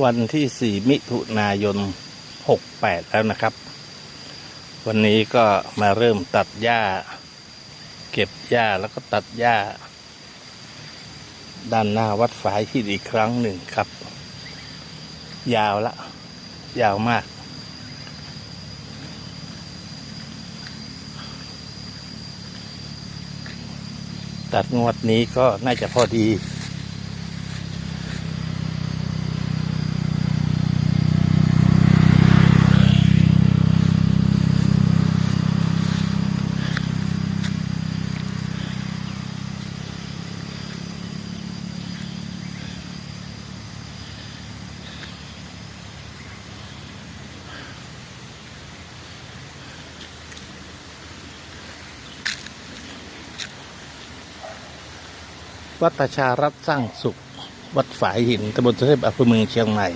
วันที่ 4 มิถุนายน 68 แล้วนะครับ วันนี้ก็มาเริ่มตัดหญ้า เก็บหญ้าแล้วก็ตัดหญ้า ด้านหน้าวัดฝายหินอีกครั้งหนึ่งครับ ยาวละ ยาวมาก ตัดงวดนี้ก็น่าจะพอดี วัดประชารัฐสร้างสุข วัดฝายหินตำบลเทพอำเภอเมืองเชียงใหม่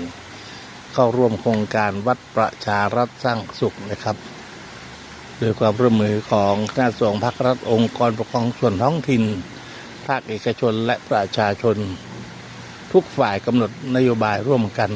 เข้าร่วมโครงการวัดประชารัฐสร้างสุขนะครับโดยความร่วมมือของคณะสงฆ์ภาครัฐองค์กรปกครองส่วนท้องถิ่น ภาคเอกชนและประชาชน ทุกฝ่ายกำหนดนโยบายร่วมกัน